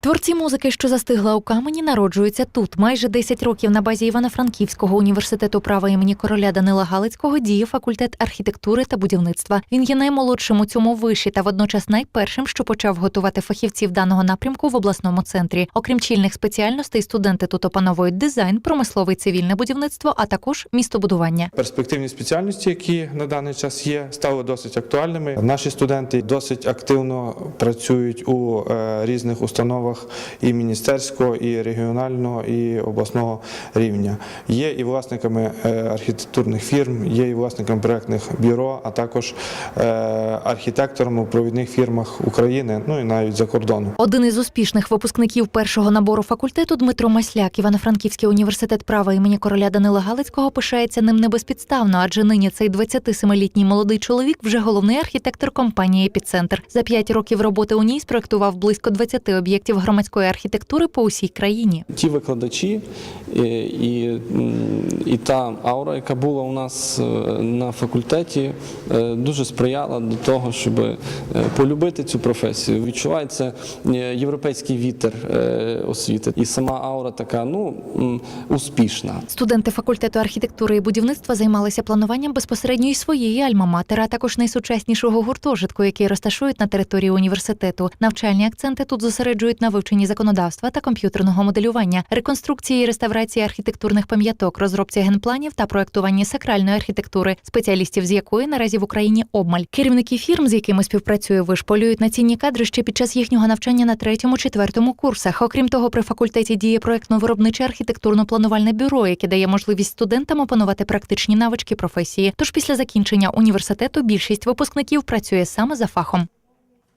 Творці музики, що застигла у камені, народжуються тут. Майже 10 років на базі Івано-Франківського університету права імені короля Данила Галицького діє факультет архітектури та будівництва. Він є наймолодшим у цьому виші та водночас найпершим, що почав готувати фахівців даного напрямку в обласному центрі. Окрім чільних спеціальностей, студенти тут опановують дизайн, промислове цивільне будівництво, а також містобудування. Перспективні спеціальності, які на даний час є, стали досить актуальними. Наші студенти досить активно працюють у е, різних установах і міністерського, і регіонального, і обласного рівня. Є і власниками е, архітектурних фірм, є і власниками проектних бюро, а також е, архітекторами у провідних фірмах України, ну і навіть за кордону. Один із успішних випускників першого набору факультету Дмитро Масляк, Івано-Франківський університет права імені короля Данила Галицького пишається ним не безпідставно, адже нині цей 27-літній молодий чоловік вже головний архітектор компанії Епіцентр. За п'ять років роботи у ній спроектував близько 20 об'єктів громадської архітектури по усій країні. ті викладачі і, і, і та аура, яка була у нас е, на факультеті, е, дуже сприяла до того, щоб е, полюбити цю професію. Відчувається е, європейський вітер е, освіти, і сама аура така ну успішна. Студенти факультету архітектури і будівництва займалися плануванням безпосередньо і своєї альма-матера, а також найсучаснішого гуртожитку, який розташують на території університету. Навчальні акценти тут зосереджують на вивченні законодавства та комп'ютерного моделювання, реконструкції і реставрації архітектурних пам'яток, розробці генпланів та проектуванні сакральної архітектури, спеціалістів з якої наразі в Україні обмаль. Керівники фірм, з якими співпрацює виш, полюють на цінні кадри ще під час їхнього навчання на третьому-четвертому курсах. Окрім того, при факультеті діє проектно-виробниче архітектурно-планувальне бюро, яке дає можливість студентам опанувати практичні навички професії. Тож після закінчення університету більшість випускників працює саме за фахом.